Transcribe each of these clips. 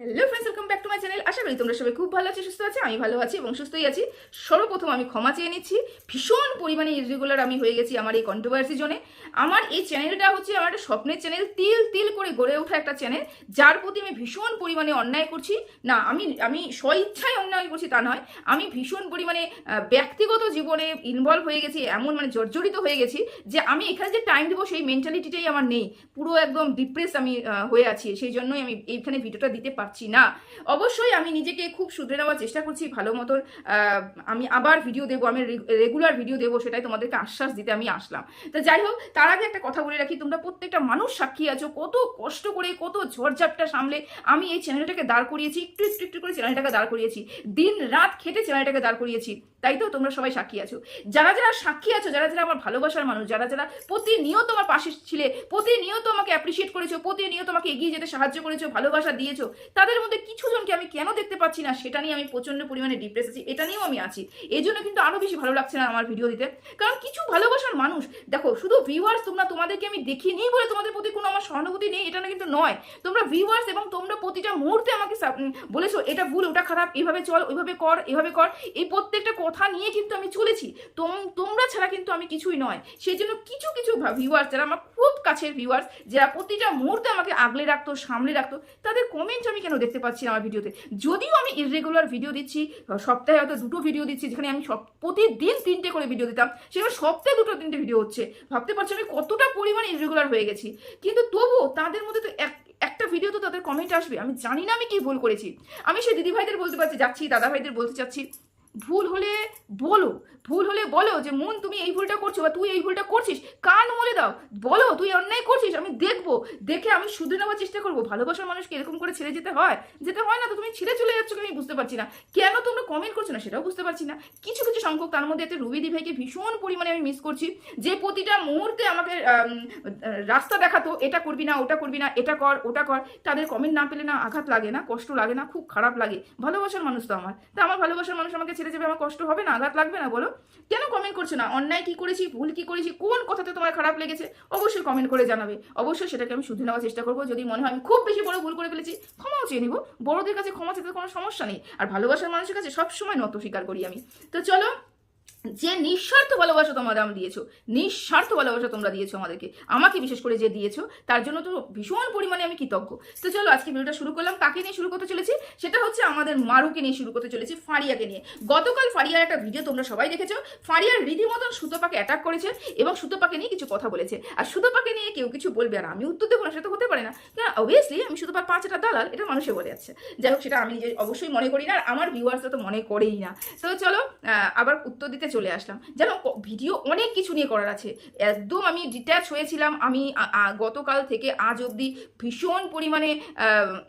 Hello friends welcome back to my channel আশা করি তোমরা সবাই খুব ভালো আছো, সুস্থ আছো, আমি ভালো আছি এবং সুস্থই আছি। সর্বপ্রথম আমি ক্ষমা চেয়ে নিচ্ছি। ভীষণ পরিমাণে ইরেগুলার আমি হয়ে গেছি আমার এই কন্ট্রোভার্সি জোনে আমার এই চ্যানেলটা হচ্ছে আমার একটা স্বপ্নের চ্যানেল তিল তিল করে গড়ে ওঠা একটা চ্যানেল যার প্রতি আমি ভীষণ পরিমাণে অন্যায় করছি। না, আমি আমি স্বইচ্ছায় অন্যায় করছি তা নয়। আমি ভীষণ পরিমাণে ব্যক্তিগত জীবনে ইনভলভ হয়ে গেছি, এমন মানে জর্জরিত হয়ে গেছি যে আমি এখানে যে টাইম দেবো সেই মেন্টালিটিটাই আমার নেই। পুরো একদম ডিপ্রেস আমি হয়ে আছি। সেই জন্যই আমি এইখানে ভিডিওটা দিতে পারছি না। অবশ্যই আমি নিজেকে খুব শুধরে নেওয়ার চেষ্টা করছি, ভালো মতন আমি আবার ভিডিও দেবো, আমি রেগুলার ভিডিও দেবো, সেটাই তোমাদেরকে আশ্বাস দিতে আমি আসলাম। তো যাই হোক, তার আগে একটা কথা বলে রাখি, তোমরা প্রত্যেকটা মানুষ সাক্ষী আছো, কত কষ্ট করে, কত ঝড়ঝাপটা সামলে আমি এই চ্যানেলটাকে দাঁড় করিয়েছি, একটু একটু একটু করে চ্যানেলটাকে দাঁড় করিয়েছি। দিন রাত খেটে চ্যানেলটাকে দাঁড় করিয়েছি, তাই তো তোমরা সবাই সাক্ষী আছো। যারা যারা সাক্ষী আছো, যারা যারা আমার ভালোবাসার মানুষ, যারা যারা প্রতিনিয়ত আমার পাশে ছিলে, প্রতিনিয়ত আমাকে অ্যাপ্রিসিয়েট করেছ, প্রতিনিয়ত আমাকে এগিয়ে যেতে সাহায্য করেছ, ভালোবাসা দিয়েছ তাদের মধ্যে কিছু জনকে আমি কেন দেখতে পাচ্ছি না সেটা নিয়ে আমি প্রচণ্ড পরিমাণে ডিপ্রেস আছি, এটা নিয়েও আমি আছি। এই জন্য কিন্তু আরও বেশি ভালো লাগছে না আমার ভিডিও দিতে। কারণ কিছু ভালোবাসার মানুষ, দেখো, শুধু ভিউয়ার্স তোমরা, তোমাদেরকে আমি দেখিয়ে নিই বলে তোমাদের প্রতি কোনো আমার সহানুভূতি নেই, এটা না কিন্তু নয়। তোমরা ভিউয়ার্স এবং তোমরা প্রতিটা মুহূর্তে আমাকে বলেছ, এটা ভুল, ওটা খারাপ, এভাবে চল, ওইভাবে কর, এভাবে কর। এই প্রত্যেকটা কথা নিয়ে কিন্তু আমি চলেছি। তোম- তোমরা ছাড়া কিন্তু আমি কিছুই নয়। সেই জন্য কিছু কিছু ভিউয়ার্স যারা আমার খুব কাছের ভিউয়ার্স যারা প্রতিটা মুহূর্তে আমাকে আগলে রাখতো, সামলে রাখতো, তাদের কমেন্ট আমি কেন দেখতে পাচ্ছি আমার ভিডিওতে যদিও আমি ইরেগুলার ভিডিও দিচ্ছি, সপ্তাহে হয়তো দুটো ভিডিও দিচ্ছি, যেখানে আমি সব প্রতিদিন তিনটে করে ভিডিও দিতাম, সেখানে সপ্তাহে দুটো তিনটে ভিডিও হচ্ছে। ভাবতে পারছি আমি কতটা পরিমাণে ইরেগুলার হয়ে গেছি। কিন্তু তবুও তাদের মধ্যে তো এক, একটা ভিডিও তো তাদের কমেন্ট আসবে। আমি জানি না আমি কি ভুল করেছি। আমি সেই দিদিভাইদের বলতে পারছি, যাচ্ছি দাদা ভাইদের বলতে চাচ্ছি। ভুল হলে বলো, ভুল হলে বলো যে, মন, তুমি এই ভুলটা করছ বা তুই এই ভুলটা করছিস, কান মলে দাও। বলো, তুই অন্যায় করছিস, আমি দেখব। দেখে আমি শুধরে নেওয়ার চেষ্টা করব। ভালোবাসার মানুষকে এরকম করে ছেড়ে যেতে হয়? যেতে হয় না তো তুমি ছেড়ে চলে যাচ্ছ আমি বুঝতে পারছি না। কেন তোমরা কমেন্ট করছ না? সেটাও বুঝতে পারছি না। কিছু কিছু সংখ্যক তার মধ্যে একটা রুবিদি ভাইকে ভীষণ পরিমাণে আমি মিস করছি। যে প্রতিটা মুহূর্তে আমাকে রাস্তা দেখাতো, এটা করবি না, ওটা করবি না, এটা কর, ওটা কর। তাদের কমেন্ট না পেলে না আঘাত লাগে না, কষ্ট লাগে না, খুব খারাপ লাগে। ভালোবাসার মানুষ তো আমার। তা আমার ভালোবাসার মানুষ আমাকে ছেড়ে যাবে, আমার কষ্ট হবে না আঘাত লাগবে না, বলো। কেন কমেন্ট করছ না? অন্যায় কি করেছি? ভুল কি করেছি? কোন কথাতে তোমার খারাপ লেগেছে? অবশ্যই কমেন্ট করে জানাবে। অবশ্যই সেটাকে আমি শুধু নেওয়ার চেষ্টা করব। যদি মনে হয় আমি খুব বেশি বড় ভুল করে ফেলেছি, ক্ষমাও চেয়ে নিবো। বড়দের কাছে ক্ষমা চেতে কোনো সমস্যা নেই। আর ভালোবাসার মানুষের কাছে সবসময় নত স্বীকার করি আমি। তো চলো যে নিঃস্বার্থ ভালোবাসা তোমরা আমি দিয়েছ নিঃস্বার্থ ভালোবাসা তোমরা দিয়েছ আমাদেরকে, আমাকে বিশেষ করে যে দিয়েছ, তার জন্য তো ভীষণ পরিমাণে আমি কৃতজ্ঞ। তো চলো আজকে ভিডিওটা শুরু করলাম, কাকে নিয়ে শুরু করতে চলেছি? সেটা হচ্ছে আমাদের মারুকে নিয়ে শুরু করতে চলেছি, ফারিয়াকে নিয়ে। গতকাল ফারিয়ার একটা ভিডিও তোমরা সবাই দেখেছ, ফারিয়ার রীতিমতন সুতোপাকে অ্যাটাক করেছে এবং সুতোপাকে নিয়ে কিছু কথা বলেছে। আর সুতোপাকে নিয়ে কেউ কিছু বলবে আর আমি উত্তর দেবো না, সেটা হতে পারে না। কারণ অবভিয়াসলি আমি সুতোপার পাঁচটা দালাল, এটা মানুষে বলে যাচ্ছে। যাই হোক, সেটা আমি নিজে অবশ্যই মনে করি না, আর আমার ভিউয়ার্সরা তো মনে করেই না। তো চলো আবার উত্তর দিতে চলে আসলাম। যেন ভিডিও অনেক কিছু নিয়ে করার আছে। একদম আমি ডিট্যাচ হয়েছিলাম। আমি গতকাল থেকে আজ অবধি ভীষণ পরিমাণে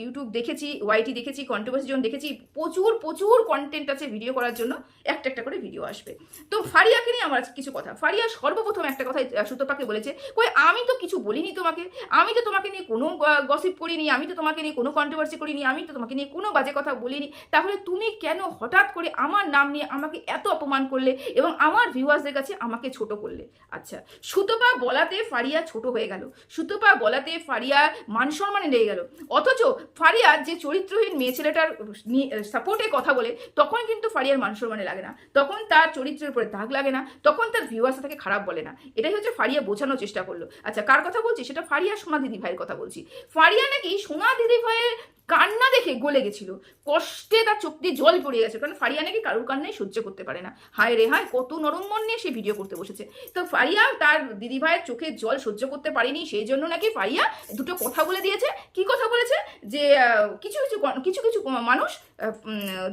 ইউটিউব দেখেছি ওয়াইটি দেখেছি কন্ট্রোভার্সি জন দেখেছি। প্রচুর প্রচুর কন্টেন্ট আছে ভিডিও করার জন্য। একটা একটা করে ভিডিও আসবে। তো ফারিয়াকে নিয়ে আমার কিছু কথা। ফারিয়া সর্বপ্রথম একটা কথা সুতপাকে বলেছে, কই, আমি তো কিছু বলিনি তোমাকে। আমি তো তোমাকে নিয়ে কোনো গসিপ করিনি। আমি তো তোমাকে নিয়ে কোনো কন্ট্রোভার্সি করিনি। আমি তো তোমাকে নিয়ে কোনো বাজে কথা বলিনি। তাহলে তুমি কেন হঠাৎ করে আমার নাম নিয়ে আমাকে এত অপমান করলে? এবং আমার ভিউয়ার্সদের কাছে আমাকে ছোট করলে। আচ্ছা সুতপা বলাতে ফারিয়া ছোট হয়ে গেল। সুতপা বলাতে ফারিয়া মান সম্মানে লেগে গেল। অথচ ফারিয়া যে চরিত্রহীন মেয়ে ছেলেটার সাপোর্টে কথা বলে, তখন কিন্তু ফারিয়ার মান সম্মানে লাগে না। তখন তার চরিত্রের উপরে দাগ লাগে না, তখন তার ভিউয়ার্স তাকে খারাপ বলে না। এটাই হচ্ছে ফারিয়া বোঝানোর চেষ্টা করল। আচ্ছা কার কথা বলছি? সেটা ফারিয়া সোনা দিদি ভাইয়ের কথা বলছি। ফারিয়া নাকি সোনা দিদি ভাইয়ের কান্না দেখে গলে গেছিল। কষ্টে তার চোখ দিয়ে জল পড়ে গেছে, কারণ ফারিয়া নাকি কারুর কান্নাই সহ্য করতে পারে না। হায় রে হায়, কত নরম মন নিয়ে সে ভিডিও করতে বসেছে। তো ফারিয়া তার দিদি ভাইয়ের চোখে জল সহ্য করতে পারেনি, সেই জন্য নাকি ফারিয়া দুটো কথা বলে দিয়েছে। কি কথা বলেছে? যে কিছু কিছু কিছু কিছু মানুষ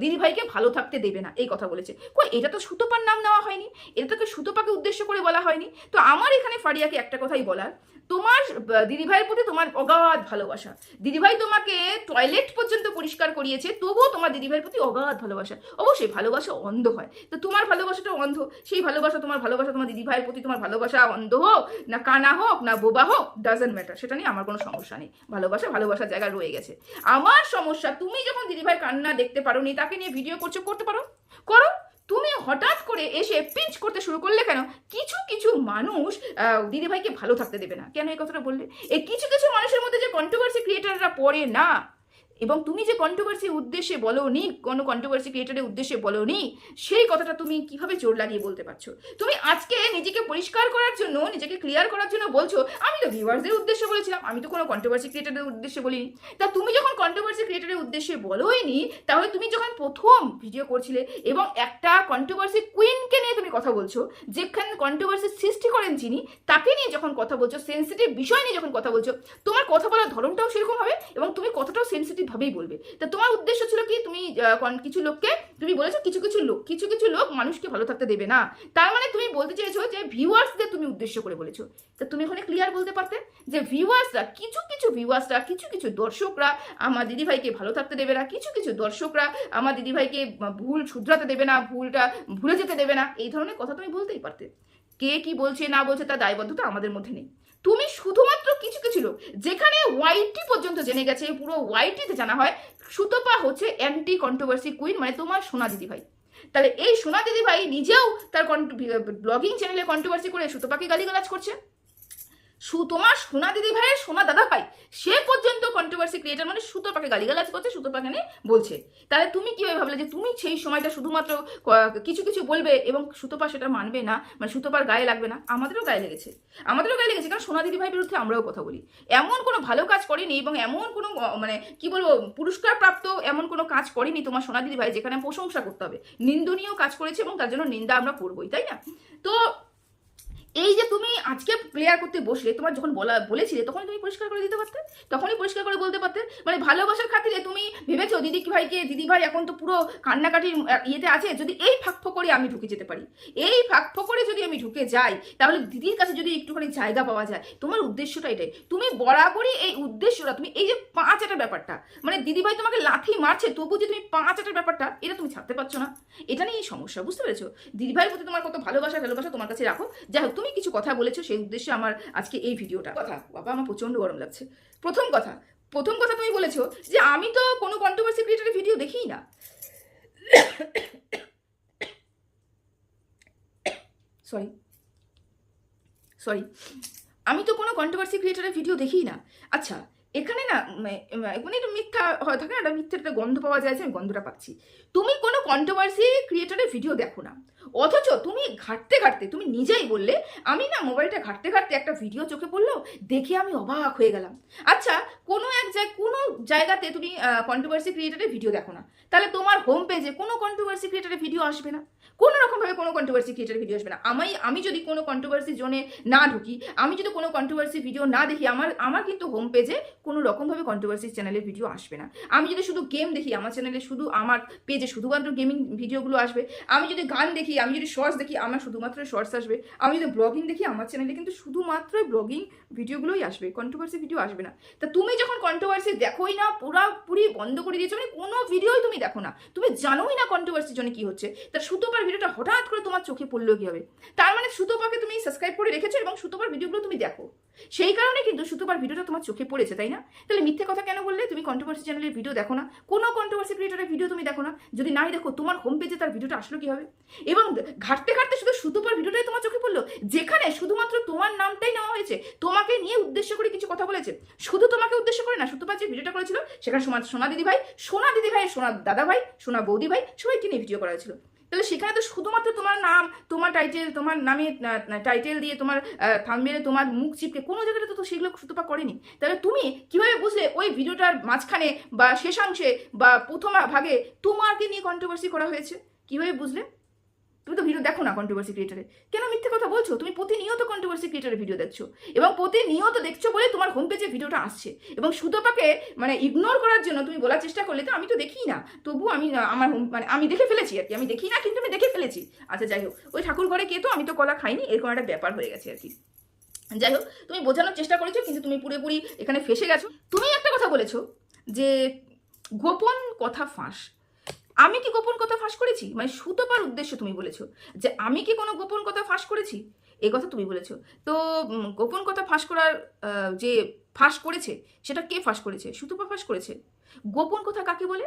দিদি ভাইকে ভালো থাকতে দেবে না, এই কথা বলেছে। কই, এটা তো সুতোপার নাম নেওয়া হয়নি। এটা তোকে সুতোপাকে উদ্দেশ্য করে বলা হয়নি। তো আমার এখানে ফারিয়াকে একটা কথাই বলার, তোমার দিদিভাইয়ের প্রতি তোমার অগাধ ভালোবাসা। দিদিভাই তোমাকে টয়লেট পর্যন্ত পরিষ্কার করিয়েছে, তবুও তোমার দিদিভাইয়ের প্রতি অগাধ ভালোবাসা। অবশ্যই ভালোবাসা অন্ধ হয়। তো তোমার ভালোবাসাটা অন্ধ, সেই ভালোবাসা, তোমার ভালোবাসা, তোমার দিদিভাইয়ের প্রতি তোমার ভালোবাসা অন্ধ হোক, না কানা হোক, না বোবা হোক ডাজেন্ট ম্যাটার সেটা নিয়ে আমার কোনো সমস্যা নেই। ভালোবাসা ভালোবাসার জায়গা রয়ে গেছে। আমার সমস্যা, তুমি যখন দিদিভাই কান্না দেখতে পারো নি তাকে নিয়ে ভিডিও করছ, করতে পারো? করো। তুমি হঠাৎ করে এসে পিঞ্চ করতে শুরু করলে কেন? কিছু কিছু মানুষ দিদিভাইকে ভালো থাকতে দেবে না। কেন এই কথাটা বললে? এই কিছু কিছু মানুষের মধ্যে যে কন্ট্রোভার্সি ক্রিয়েটাররা পড়ে না। এবং তুমি যে কন্ট্রোভার্সির উদ্দেশ্যে বলো নি কোনো কন্ট্রোভার্সি ক্রিয়েটারের উদ্দেশ্যে বলো নি সেই কথাটা তুমি কীভাবে জোর লাগিয়ে বলতে পারছ? তুমি আজকে নিজেকে পরিষ্কার করার জন্য, নিজেকে ক্লিয়ার করার জন্য বলছো, আমি তো ভিউয়ার্সদের উদ্দেশ্যে বলেছিলাম, আমি তো কোনো কন্ট্রোভার্সি ক্রিয়েটারের উদ্দেশ্যে বলিনি। তা তুমি যখন কন্ট্রোভার্সি ক্রিয়েটারের উদ্দেশ্যে বলোই নি তাহলে তুমি যখন প্রথম ভিডিও করছিলে এবং একটা কন্ট্রোভার্সি কুইনকে নিয়ে তুমি কথা বলছো, যেখানে কন্ট্রোভার্সি সৃষ্টি করেন যিনি, তাকে নিয়ে যখন কথা বলছো সেন্সিটিভ বিষয় নিয়ে যখন কথা বলছো, তোমার কথা বলার ধরনটাও সেরকম হবে এবং তুমি কথাটাও সেন্সিটিভ ভাবেই বলবে। তা তোমার উদ্দেশ্য ছিল কি? তুমি কিছু লোককে, তুমি বলেছ কিছু কিছু লোক, কিছু কিছু লোক মানুষকে ভালো থাকতে দেবে না। তার মানে তুমি বলতে চেয়েছো যে ভিউয়ার্সদের তুমি উদ্দেশ্য করে বলেছ। তা তুমি ওখানে ক্লিয়ার বলতে পারতে যে ভিউয়ার্সরা, কিছু কিছু ভিউয়ার্সরা, কিছু কিছু দর্শকরা আমার দিদিভাইকে ভালো থাকতে দেবে না, কিছু কিছু দর্শকরা আমার দিদিভাইকে ভুল শুধরাতে দেবে না, ভুলটা ভুলে যেতে দেবে না। এই ধরনের কথা তুমি বলতেই পারতে। কে কি বলছে, না বলছে তার দায়বদ্ধতা আমাদের মধ্যে নেই। তুমি শুধুমাত্র কিছু কিছু লোক, যেখানে ওয়াইটি পর্যন্ত জেনে গেছে, পুরো ওয়াইটিতে জানা হয়, সুতপা হচ্ছে অ্যান্টি কন্ট্রোভার্সি কুইন মানে তোমার সোনা দিদিভাই তাহলে এই সোনা দিদিভাই নিজেও তার ব্লগিং চ্যানেলে কন্ট্রোভার্সি করে সুতপাকে গালিগালাজ করছে। তোমার সোনা দিদি ভাইয়ের সোনা দাদা ভাই, সে পর্যন্ত কন্ট্রোভার্সি ক্রিয়েটার মানে সুতোপাকে গালিগালাজ করছে সুতোপাকে নিয়ে বলছে। তাহলে তুমি কীভাবে ভাবলে যে তুমি সেই সময়টা শুধুমাত্র কিছু কিছু বলবে এবং সুতোপা সেটা মানবে না? মানে সুতোপার গায়ে লাগবে না? আমাদেরও গায়ে লেগেছে। আমাদেরও গায়ে লেগেছে কারণ সোনা দিদি ভাই বিরুদ্ধে আমরাও কথা বলি। এমন কোনো ভালো কাজ করেনি এবং এমন কোনো মানে কি বলব পুরস্কার প্রাপ্ত এমন কোনো কাজ করেনি তোমার সোনা দিদি ভাই, যেখানে প্রশংসা করতে হবে। নিন্দনীয় কাজ করেছে এবং তার জন্য নিন্দা আমরা করবোই, তাই না? তো এই যে তুমি আজকে প্লেয়ার করতে বসলে, তোমার যখন বলা, বলেছিলে তখন তুমি পরিষ্কার করে দিতে পারতে? তখনই পরিষ্কার করে বলতে পারতে? মানে ভালোবাসার খাতিরে তুমি ভেবেছো দিদি ভাইকে দিদি ভাই এখন তো পুরো কান্নাকাটির ইয়েতে আছে, যদি এই ফাঁক ফোকরে আমি ঢুকে যেতে পারি। এই ফাঁক ফোকরে যদি আমি ঢুকে যাই, তাহলে দিদির কাছে যদি একটুখানি জায়গা পাওয়া যায়, তোমার উদ্দেশ্যটা এটাই। তুমি বরাবরই এই উদ্দেশ্যটা, তুমি এই যে পাঁচ একটা ব্যাপারটা মানে দিদি ভাই তোমাকে লাথি মারছে, তবু যে তুমি পাঁচ একটা ব্যাপারটা, এটা তুমি ছাড়তে পারছ না। এটা নিয়েই সমস্যা, বুঝতে পেরেছ? দিদি ভাইয়ের প্রতি তোমার কত ভালোবাসা ভালোবাসা তোমার কাছে রাখো। যাই হোক তুমি কিছু কথা বলেছ সেই উদ্দেশ্যে আমার আজকে এই ভিডিওটা। কথা, বাবা আমার প্রচণ্ড গরম লাগছে। প্রথম কথা প্রথম কথা তুমি বলেছ যে আমি তো কোনো কন্ট্রোভার্সি ক্রিয়েটারের ভিডিও দেখিই না। সরি সরি আমি তো কোনো কন্ট্রোভার্সি ক্রিয়েটারের ভিডিও দেখি না। আচ্ছা এখানে না মানে একটু মিথ্যা হয়, থাকে না? একটা মিথ্যার একটা গন্ধ পাওয়া যায় যে আমি গন্ধটা পাচ্ছি। তুমি কোনো কন্ট্রোভার্সি ক্রিয়েটারের ভিডিও দেখো না। অথচ তুমি ঘাটতে ঘাটতে, তুমি নিজেই বললে, আমি না মোবাইলটা ঘাটতে ঘাটতে একটা ভিডিও চোখে পড়ল, দেখে আমি অবাক হয়ে গেলাম। আচ্ছা কোনো এক জায়গায় কোনো জায়গাতে তুমি কন্ট্রোভার্সি ক্রিয়েটারের ভিডিও দেখো না। তাহলে তোমার হোম পেজে কোনো কন্ট্রোভার্সি ক্রিয়েটারের ভিডিও আসবে না। কোনো রকমভাবে কোনো কন্ট্রোভার্সি ক্রিয়েটারের ভিডিও আসবে না। আমি আমি যদি কোনো কন্ট্রোভার্সি জোনে না ঢুকি, আমি যদি কোনো কন্ট্রোভার্সি ভিডিও না দেখি, আমার আমার কিন্তু হোম পেজে কোনো রকমভাবে কন্ট্রোভার্সি চ্যানেলের ভিডিও আসবে না। আমি যদি শুধু গেম দেখি, আমার চ্যানেলে শুধু আমার পেজে শুধুমাত্র গেমিং ভিডিওগুলো আসবে। আমি যদি গান দেখি আমি যদি শর্টস দেখি, আমার শুধুমাত্র শর্টস আসবে। আমি যদি ব্লগিং দেখি, আমার চ্যানেলে কিন্তু শুধুমাত্র ব্লগিং ভিডিওগুলোই আসবে কন্ট্রোভার্সি ভিডিও আসবে না। তা তুমি যখন কন্ট্রোভার্সি দেখোই না পুরোপুরি বন্ধ করে দিয়েছ মানে কোনো ভিডিওই তুমি দেখো না। তুমি জানোই না কন্ট্রোভার্সির জন্য কী হচ্ছে। তা সুতোপার ভিডিওটা হঠাৎ করে তোমার চোখে পড়ল কী হবে তার মানে সুতোপাকে তুমি সাবস্ক্রাইব করে রেখেছো এবং সুতোপার ভিডিওগুলো তুমি দেখো। সেই কারণে কিন্তু সুতোপার ভিডিওটা তোমার চোখে পড়েছে, তাই না? তাহলে মিথ্যে কথা কেন বললে? তুমি কন্ট্রোভার্সি চ্যানেলের ভিডিও দেখো না। কোনো কন্ট্রোভার্সি ক্রিয়েটারের ভিডিও তুমি দেখো না। যদি নাই দেখো, তোমার হোম পেজে তার ভিডিওটা আসলো কি হবে এবং ঘাটতে ঘাটতে শুধু সুতোপার ভিডিওটাই তোমার চোখে পড়ল? যেখানে শুধুমাত্র তোমার নামটাই নেওয়া হয়েছে, তোমাকে নিয়ে উদ্দেশ্য করে কিছু কথা বলেছে। শুধু তোমাকে উদ্দেশ্য করে না সুতোপা যে ভিডিওটা করেছিল, সেখানে সোনা দিদি ভাই সোনা দিদি ভাই সোনা দাদা ভাই সোনা বৌদি ভাই সবাইকে নিয়ে ভিডিও করা হয়েছিল। তাহলে সেখানে তো শুধুমাত্র তোমার নাম, তোমার টাইটেল তোমার নামে টাইটেল দিয়ে তোমার থামবেলে তোমার মুখ চিপকে, কোনো জায়গাতে তো সেগুলো সুতপা করেনি। তাহলে তুমি কীভাবে বুঝলে ওই ভিডিওটার মাঝখানে বা শেষাংশে বা প্রথম ভাগে তোমাকে নিয়ে কন্ট্রোভার্সি করা হয়েছে? কীভাবে বুঝলে? তুমি তো ভিডিও দেখো না কন্ট্রোভার্সি ক্রিয়েটারে কেন মিথ্যে কথা বলছো? তুমি প্রতিনিয়ত কন্ট্রোভার্সি ক্রিয়েটারের ভিডিও দেখছ। এবং প্রতিনিয়ত দেখছ বলে তোমার হোম পেজে ভিডিওটা আসছে। এবং সুতপাকে মানে ইগনোর করার জন্য তুমি বলার চেষ্টা করলে তো আমি তো দেখি না। তবু আমি, আমার home- মানে আমি দেখে ফেলেছি আর কি। আমি দেখি না, কিন্তু আমি দেখে ফেলেছি। আচ্ছা যাই হোক। ওই ঠাকুর ঘরে কে তো? আমি তো কলা খাইনি। এরকম একটা ব্যাপার হয়ে গেছে আর কি। যাই হোক, তুমি বোঝানোর চেষ্টা করেছ, কিন্তু তুমি পুরোপুরি এখানে ফেসে গেছো। তুমি একটা কথা বলেছ যে গোপন কথা ফাঁস। আমি কি গোপন কথা ফাঁস করেছি? মানে সুতপার উদ্দেশ্য তুমি বলেছ যে আমি কি কোনো গোপন কথা ফাঁস করেছি? এই কথা তুমি বলেছ। তো গোপন কথা ফাঁস করার যে ফাঁস করেছে, সেটা কে ফাঁস করেছে? সুতপা ফাঁস করেছে। গোপন কথা কাকে বলে?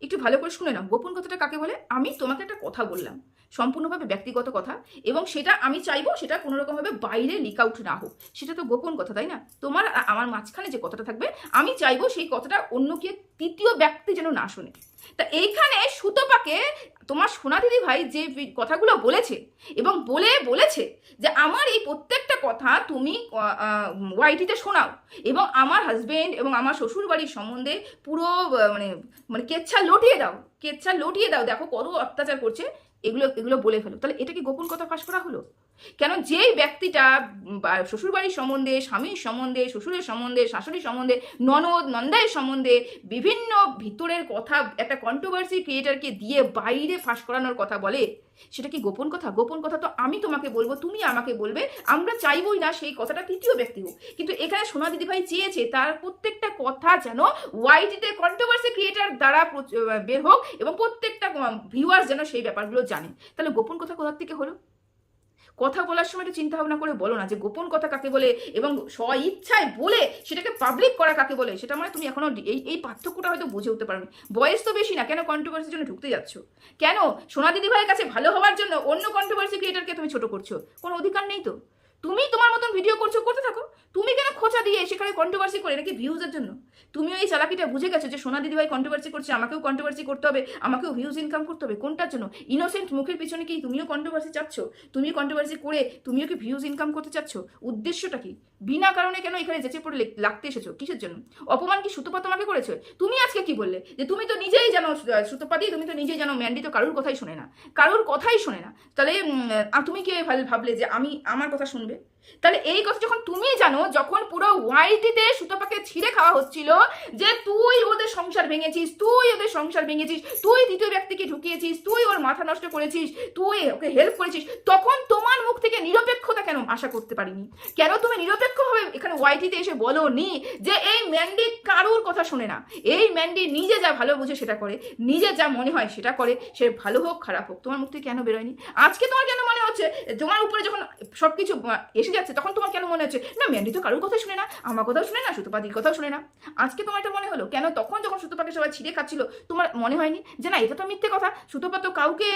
একটু ভালো করে শুনে নাও। গোপন কথাটা কাকে বলে? আমি তোমাকে একটা কথা বললাম। সম্পূর্ণভাবে ব্যক্তিগত কথা এবং সেটা আমি চাইব সেটা কোনো রকমভাবে বাইরে লিক আউট না হোক। সেটা তো গোপন কথা, তাই না? তোমার আমার মাঝখানে যে কথাটা থাকবে, আমি চাইব সেই কথাটা অন্য কে তৃতীয় ব্যক্তি যেন না শোনে। তা এইখানে সুতপাকে তোমার সোনা দিদি ভাই যে কথাগুলো বলেছে এবং বলে বলেছে যে আমার এই প্রত্যেকটা কথা তুমি ওয়াইটিতে শোনাও এবং আমার হাজব্যান্ড এবং আমার শ্বশুর বাড়ির সম্বন্ধে পুরো মানে মানে কেচ্ছা লটিয়ে দাও, কেচ্ছা লটিয়ে দাও। দেখো কত অত্যাচার করছে। এগুলো এগুলো বলে ফেলো। তাহলে এটা কি গোপন কথা ফাঁস করা হলো? কেন যেই ব্যক্তিটা শ্বশুরবাড়ির সম্বন্ধে, স্বামীর সম্বন্ধে, শ্বশুরের সম্বন্ধে, শাশুড়ির সম্বন্ধে, ননদ, নন্দাইয়ের সম্বন্ধে বিভিন্ন ভিতরের কথা, একটা কন্ট্রোভার্সি ক্রিয়েটারকে দিয়ে বাইরে ফাঁস করানোর কথা বলে, সেটা কি গোপন কথা? গোপন কথা তো আমি তোমাকে বলব, তুমি আমাকে বলবে, আমরা চাইবই না সেই কথাটা তৃতীয় ব্যক্তি হোক। কিন্তু এখানে সোনা দিদিভাই চেয়েছে তার প্রত্যেকটা কথা যেন ওয়াইটিতে কন্ট্রোভার্সি ক্রিয়েটার দ্বারা বের হোক এবং প্রত্যেকটা ভিউয়ার্স যেন সেই ব্যাপারগুলো জানে। তাহলে গোপন কথা কোথার থেকে হলো? কথা বলার সময় একটু চিন্তা ভাবনা করে বলো না যে গোপন কথা কাকে বলে এবং স্ব ইচ্ছায় বলে সেটাকে পাবলিক করা কাকে বলে সেটা মানে তুমি এখনও এই এই পার্থক্যটা হয়তো বুঝে উঠতে পারবে বয়স তো বেশি না, কেন কন্ট্রোভার্সির জন্য ঢুকতে যাচ্ছ? কেন সোনা দিদি ভাইয়ের কাছে ভালো হওয়ার জন্য অন্য কন্ট্রোভার্সি ক্রিয়েটারকে তুমি ছোট করছ? কোনো অধিকার নেই তো? তুমি তোমার মতন ভিডিও করছ, করতে থাকো। তুমি কেন খোঁচা দিয়ে সেখানে কন্ট্রোভার্সি করে? নাকি ভিউজের জন্য? তুমিও এই চালাকিটা বুঝে গেছো যে সোনা দিদিভাই কন্ট্রোভার্সি করছে, আমাকেও কন্ট্রোভার্সি করতে হবে, আমাকেও ভিউজ ইনকাম করতে হবে। কোনটার জন্য? ইনোসেন্ট মুখের পিছনে কি তুমিও কন্ট্রোভার্সি চাচ্ছ? তুমিও কন্ট্রোভার্সি করে তুমিও কি ভিউজ ইনকাম করতে চাচ্ছ? উদ্দেশ্যটা কি? বিনা কারণে কেন এখানে যেচে পড়ে লেগ- লাগতে এসেছ? কিসের জন্য? অপমান কি সুতপা তোমাকে করেছে? তুমি আজকে কি বললে? যে তুমি তো নিজেই জানো সুতপা দিয়ে তুমি তো নিজেই জানো ম্যান্ডি তো কারোর কথাই শোনে না। কারোর কথাই শোনে না। তাহলে তুমি কি ভাব- ভাবলে যে আমি আমার কথা শুনবে? তাহলে এই কথা যখন তুমি জানো যখন পুরো ওয়াইটিতে সুতপাকে ছিঁড়ে খাওয়া হচ্ছিল যে তুই ওদের সংসার ভেঙেছিস তুই ওদের সংসার ভেঙেছিস তুই তৃতীয় ব্যক্তিকে ঢুকিয়েছিস তুই ওর মাথা নষ্ট করেছিস তুই ওকে হেল্প করেছিস তখন তোমার মুখ থেকে নিরপেক্ষতা কেন আশা করতে পারিনি? কেন তুমি নিরপেক্ষভাবে এখানে ওয়াইটিতে এসে বলো নি যে এই ম্যান্ডি কারোর কথা শোনে না? এই ম্যান্ডি নিজে যা ভালো বুঝে সেটা করে নিজে যা মনে হয় সেটা করে সে ভালো হোক খারাপ হোক তোমার মুখ থেকে কেন বেরোয়নি? আজকে তোমার কেন মনে হচ্ছে? তোমার উপরে যখন সবকিছু আহ, এসে যাচ্ছে তখন তোমার কেন মনে হচ্ছে না ম্যান্ডি তো কারোর কথা শুনে না, আমার কথাও শুনে না সুতপাদির কথাও শুনে না। আজকে তোমার এটা মনে হলো, কেন তখন যখন সুতপাকে সবাই ছিঁড়ে খাচ্ছিল, তোমার মনে হয়নি যে না, এটা তো মিথ্যে কথা সুতপা তো কাউকে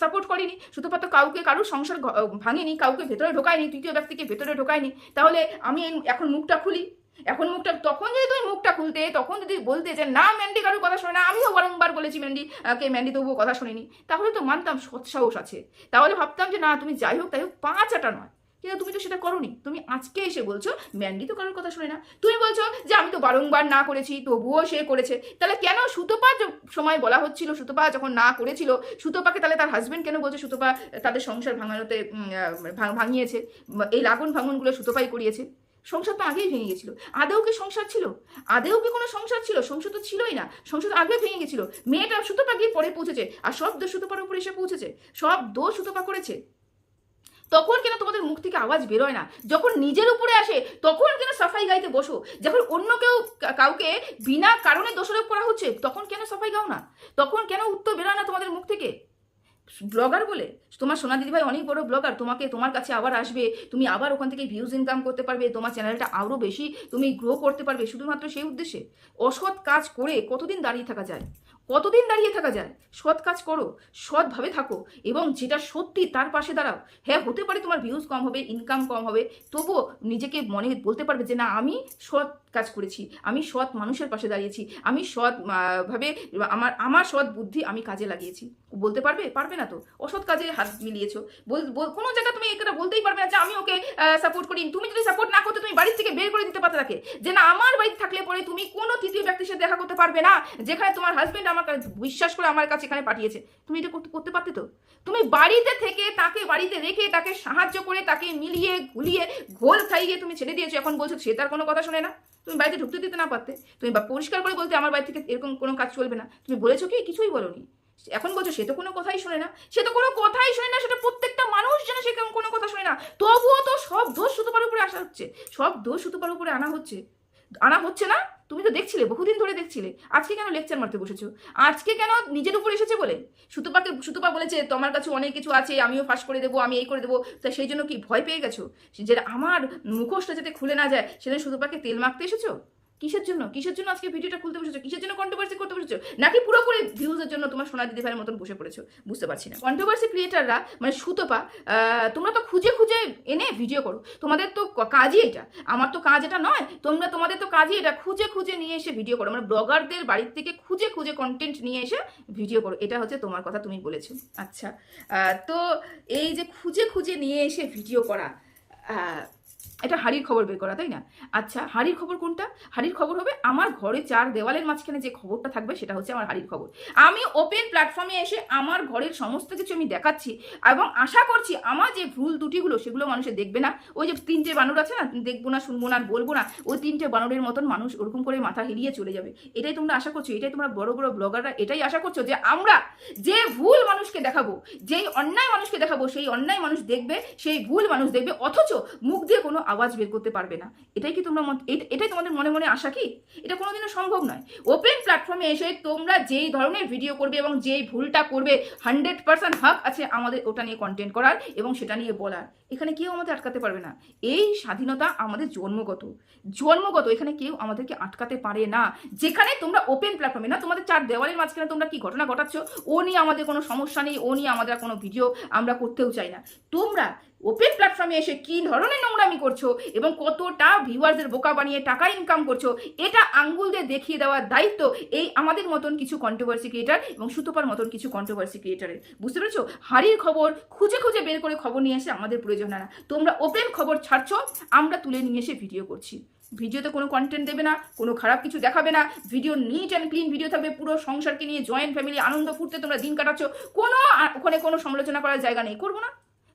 সাপোর্ট করেনি সুতপা তো কাউকে, কারোর সংসার ভাঙেনি, কাউকে ভেতরে ঢোকায়নি, তৃতীয় ব্যক্তিকে ভেতরে ঢোকায়নি। তাহলে আমি এখন মুখটা খুলি, এখন মুখটা, তখন যদি তুমি মুখটা খুলতে, তখন যদি বলতে যে না, ম্যান্ডি কারোর কথা শোনে না, আমিও বারংবার বলেছি, ম্যান্ডি কে, ম্যান্ডি তবুও কথা শোনেনি, তাহলে তো মানতাম সৎসাহস আছে। তাহলে ভাবতাম যে না, তুমি যাই হোক, তাই হোক, পাঁচ আটা নয়। কিন্তু তুমি তো সেটা করোনি। তুমি আজকে এসে বলছো ম্যান্ডি তো কারোর কথা শোনে না। তুমি বলছো যে আমি তো বারংবার না করেছি, তবুও সে করেছে। তাহলে কেন সুতপা সময় বলা হচ্ছিল, সুতপা যখন না করেছিল, সুতপাকে তাহলে তার হাজবেন্ড কেন বলছে? সুতপা তাদের সংসার ভাঙানোতে ভাঙিয়েছে। এই লাগন ভাঙনগুলো সুতপাই করিয়েছে। সংসার তো আগেই ভেঙে গেছিল। আদেও কি সংসার ছিল? আদেও কি কোনো সংসার ছিল? সংসার তো ছিলই না। সংসার তো আগে ভেঙে গেছিল। মেয়েটা সুতপা গিয়ে পরে পৌঁছেছে, আর সব দোষ সুতপার উপরে এসে পৌঁছেছে। সব দোষ সুতপা করেছে। তখন কেন তোমাদের মুখ থেকে আওয়াজ বেরোয় না? যখন নিজের উপরে আসে, তখন কেন সাফাই গাইতে বসো? যখন অন্য কেউ কাউকে বিনা কারণে দোষারোপ করা হচ্ছে, তখন কেন সাফাই গাও না? তখন কেন উত্তর বেরোয় না তোমাদের মুখ থেকে? ব্লগার বলে, তোমার সোনা দিদিভাই অনেক বড় ব্লগার, তোমাকে তোমার কাছে আবার আসবে, তুমি আবার ওখান থেকে ভিউজ ইনকাম করতে পারবে, তোমার চ্যানেলটা আরও বেশি, তুমি গ্রো করতে পারবে, শুধুমাত্র সেই উদ্দেশ্যে। অসৎ কাজ করে কতদিন দাঁড়িয়ে থাকা যায়? কতদিন দাঁড়িয়ে থাকা যায়? সৎ কাজ করো, সৎভাবে থাকো এবং যেটা সত্যি তার পাশে দাঁড়াও। হ্যাঁ হতে পারে তোমার ভিউজ কম হবে ইনকাম কম হবে, তবুও নিজেকে মনে বলতে পারবে যে না, আমি সৎ কাজ করেছি, আমি সৎ মানুষের পাশে দাঁড়িয়েছি, আমি সৎ ভাবে আমার আমার সৎ বুদ্ধি আমি কাজে লাগিয়েছি। বলতে পারবে? পারবে না তো? অসৎ কাজে হাত মিলিয়েছো। কোনো জায়গা তুমি এটা বলতেই পারবে না যে আমি ওকে সাপোর্ট করি। তুমি যদি সাপোর্ট না করতে, তুমি বাড়ির থেকে বের করে দিতে পারতে তাকে। যে না, আমার বাড়িতে থাকলে পরে তুমি কোনো তৃতীয় ব্যক্তির সাথে দেখা করতে পারবে না, যেখানে তোমার হাজবেন্ড আমার বিশ্বাস করে আমার কাছে এখানে পাঠিয়েছে। তুমি এটা করতে পারতে তো? তুমি বাড়িতে থেকে তাকে বাড়িতে রেখে তাকে সাহায্য করে তাকে মিলিয়ে গুলিয়ে ঘোল খাইয়ে তুমি ছেড়ে দিয়েছ। এখন বলছো সে তার কোনো কথা শোনে না। তুমি বাড়িতে ঢুকতে দিতে না পারতে। তুমি বা- পরিষ্কার করে বলতে আমার বাড়ি থেকে এরকম কোনো কাজ চলবে না। তুমি বলেছ কি? কিছুই বলোনি। এখন বলছো সে তো কোনো কথাই শোনে না। সে তো কোনো কথাই শোনে না। সেটা প্রত্যেকটা মানুষ যেন সে কোনো কথা শোনে না। তবুও তো সব দোষ সুতোপার উপরে আসা হচ্ছে। সব দোষ সুতোপার উপরে আনা হচ্ছে। আনা হচ্ছে না? তুমি তো দেখছিলে, বহুদিন ধরে দেখছিলে। আজকে কেন লেকচার মারতে বসেছো? আজকে কেন নিজের উপর এসেছে বলে? সুতপাকে, সুতপা বলেছে, তোমার কাছে অনেক কিছু আছে, আমিও ফাঁস করে দেবো, আমি এই করে দেবো। তা সেই জন্য কি ভয় পেয়ে গেছো? যে আমার মুখোশটা যাতে খুলে না যায়, সেজন্য সুতপাকে তেল মাখতে এসেছ? কিসের জন্য? কিসের জন্য আজকে ভিডিওটা খুলতে বসেছো? কিসের জন্য কন্ট্রোভার্সি করতে বসেছো? নাকি পুরোপুরি ভিউজের জন্য তোমার সোনা দিদি ভাইয়ের মতন বসে পড়েছো? বুঝতে পারছি না। কন্ট্রোভার্সি ক্রিয়েটাররা মানে সুতপা তোমরা তো খুঁজে খুঁজে এনে ভিডিও করো। তোমাদের তো কাজই এটা। আমার তো কাজ এটা নয়। তোমরা, তোমাদের তো কাজই এটা। খুঁজে খুঁজে নিয়ে এসে ভিডিও করো। মানে ব্লগারদের বাড়ির থেকে খুঁজে খুঁজে কন্টেন্ট নিয়ে এসে ভিডিও করো। এটা হচ্ছে তোমার কথা তুমি বলেছ। আচ্ছা তো এই যে খুঁজে খুঁজে নিয়ে এসে ভিডিও করা এটা হাড়ির খবর বের করা, তাই না? আচ্ছা হাড়ির খবর কোনটা? হাড়ির খবর হবে আমার ঘরে চার দেওয়ালের মাঝখানে যে খবরটা থাকবে সেটা হচ্ছে আমার হাড়ির খবর। আমি ওপেন প্ল্যাটফর্মে এসে আমার ঘরের সমস্ত কিছু আমি দেখাচ্ছি এবং আশা করছি আমার যে ভুল ত্রুটিগুলো সেগুলো মানুষে দেখবে না। ওই যে তিনটে বানর আছে না, দেখব না, শুনব না বলব না, ওই তিনটে বানরের মতন মানুষ ওরকম করে মাথা হিলিয়ে চলে যাবে। এটাই তোমরা আশা করছ, এটাই তোমরা বড় বড় ব্লগাররা এটাই আশা করছ যে আমরা যে ভুল মানুষকে দেখাবো, যেই অন্যায় মানুষকে দেখাবো, সেই অন্যায় মানুষ দেখবে, সেই ভুল মানুষ দেখবে, অথচ মুখ দিয়ে কোনো আওয়াজ বের করতে পারবে না। এটাই কি তোমরা এট- এটাই তোমাদের মনে মনে আশা কি? এটা কোনোদিনও সম্ভব নয়। ওপেন প্ল্যাটফর্মে এসে তোমরা যেই ধরনের ভিডিও করবে এবং যেই ভুলটা করবে হান্ড্রেড পার্সেন্ট হক আছে আমাদের ওটা নিয়ে কন্টেন্ট করার এবং সেটা নিয়ে বলার। এখানে কেউ আমাদের আটকাতে পারবে না। এই স্বাধীনতা আমাদের জন্মগত। জন্মগত, এখানে কেউ আমাদেরকে আটকাতে পারে না। যেখানে তোমরা ওপেন প্ল্যাটফর্মে না, তোমাদের চার দেওয়ালের মাঝখানে তোমরা কি ঘটনা ঘটাচ্ছ? ও নিয়ে আমাদের কোনো সমস্যা নেই, ও নিয়ে আমাদের কোনো ভিডিও আমরা করতেও চাই না। তোমরা ওপেন প্ল্যাটফর্মে এসে কি ধরনের নোংরামি করছ এবং কতটা ভিউয়ারদের বোকা বানিয়ে টাকা ইনকাম করছ, এটা আঙ্গুল দিয়ে দেখিয়ে দেওয়ার দায়িত্ব এই আমাদের মতন কিছু কন্ট্রোভার্সি ক্রিয়েটার এবং সুতোপার মতন কিছু কন্ট্রোভার্সি ক্রিয়েটারের বুঝতে পেরেছ? হাড়ির খবর খুঁজে খুঁজে বের করে খবর নিয়ে এসে আমাদের প্রয়োজন হয় না তোমরা ওপেন খবর ছাড়ছো, আমরা তুলে নিয়ে এসে ভিডিও করছি। ভিডিওতে কোনো কন্টেন্ট দেবে না, কোনো খারাপ কিছু দেখাবে না। Video neat and clean video থাকবে, পুরো সংসারকে নিয়ে জয়েন্ট ফ্যামিলি আনন্দ ফুর্তে তোমরা দিন কাটাচ্ছ। কোনো ওখানে কোনো সমালোচনা করার জায়গা নেই। করব না?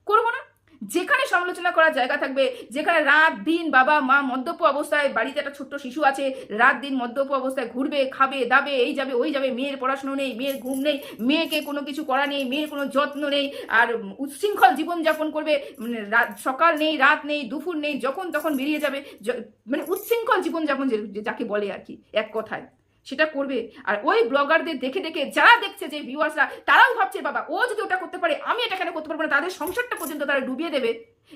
করব না? যেখানে সমালোচনা করার জায়গা থাকবে, যেখানে রাত দিন বাবা মা মদ্যপ অবস্থায় বাড়িতে একটা ছোট্ট শিশু আছে, রাত দিন মদ্যপ অবস্থায় ঘুরবে, খাবে, দাবে, এই যাবে, ওই যাবে, মেয়ের পড়াশুনো নেই, মেয়ের ঘুম নেই, মেয়েকে কোনো কিছু করা নেই, মেয়ের কোনো যত্ন নেই, আর উচ্ছৃঙ্খল জীবনযাপন করবে মানে সকাল নেই, রাত নেই, দুপুর নেই, যখন তখন বেরিয়ে যাবে মানে উচ্ছৃঙ্খল জীবনযাপন যাকে বলে আর কি, এক কথায়। সেটা করবে। আর ওই ব্লগারদের দেখে দেখে যারা দেখছে যে ভিউয়ার্সরা তারাও ভাবছে, বাবা, ও যদি ওটা করতে পারে, আমি এটা কেন করতে পারব না? তাদের সংসারটা পর্যন্ত তারা ডুবিয়ে দেবে।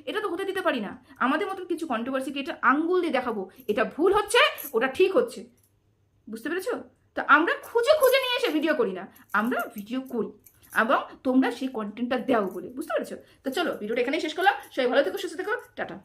এটা তো হতে দিতে পারি না। আমাদের মতন কিছু কন্ট্রোভার্সি এটা আঙ্গুল দিয়ে দেখাবো। এটা ভুল হচ্ছে, ওটা ঠিক হচ্ছে। বুঝতে পেরেছ? তো আমরা খুঁজে খুঁজে নিয়ে এসে ভিডিও করি না। আমরা ভিডিও করি। এবং তোমরা সেই কন্টেন্টটা দাও বলে। বুঝতে পেরেছ? তো চলো ভিডিওটা এখানেই শেষ করলাম। সবাই ভালো থেকো, সুস্থ থেকো। টাটা।